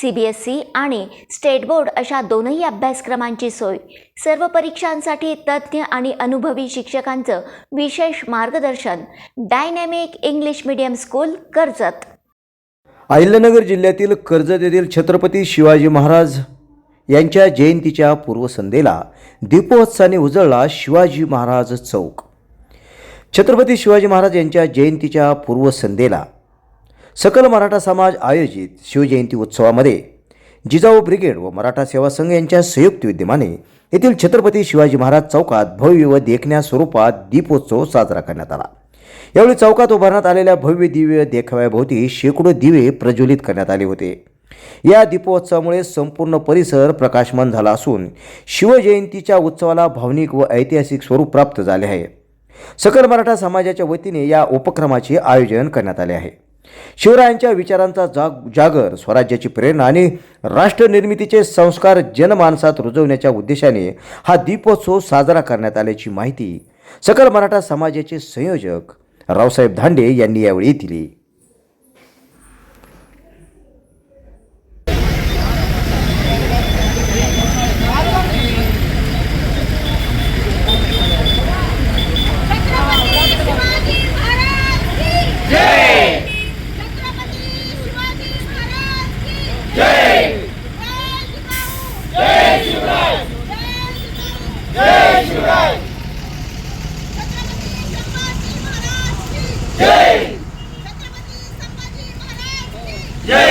C B S C आणि state board अशा दोनही अभ्यासक्रमांची सोय. सर्व परीक्षांसाठी तज्ज्ञ आणि अनुभवी शिक्षकांचं विशेष मार्गदर्शन dynamic English medium school Karjat. Ahilyanagar जिल्ह्यातील कर्जत येथील छत्रपती शिवाजी महाराज यांच्या जयंतीच्या पूर्वसंध्येला दीपोत्सवाने उजळला शिवाजी महाराज चौक. छत्रपती शिवाजी महाराज यांच्या जयंतीच्या पूर्वसंध्येला सकल मराठा समाज आयोजित शिवजयंती उत्सवामध्ये जिजाऊ ब्रिगेड व मराठा सेवा संघ यांच्या संयुक्त विद्यमाने येथील छत्रपती शिवाजी महाराज चौकात भव्य व देखण्या स्वरूपात दीपोत्सव साजरा करण्यात आला. यावेळी चौकात उभारण्यात आलेल्या भव्य दिव्य देखाव्याभोवती शेकडो दिवे प्रज्वलित करण्यात आले होते. या दीपोत्सवामुळे संपूर्ण परिसर प्रकाशमान झाला असून शिवजयंतीच्या उत्सवाला भावनिक व ऐतिहासिक स्वरूप प्राप्त झाले आहे. सकल मराठा समाजाच्या वतीने या उपक्रमाचे आयोजन करण्यात आले आहे. शिवरायांच्या विचारांचा जाग जागर स्वराज्याची प्रेरणा आणि राष्ट्रनिर्मितीचे संस्कार जनमानसात रुजवण्याच्या उद्देशाने हा दीपोत्सव साजरा करण्यात आल्याची माहिती सकल मराठा समाजाचे संयोजक रावसाहेब धांडे यांनी यावेळी दिली छत्रपती शिवाजी महाराज की जय छत्रपती शिवाजी महाराज की जय जय शिवराय जय शिवराय छत्रपती संभाजी महाराज की जय छत्रपती संभाजी महाराज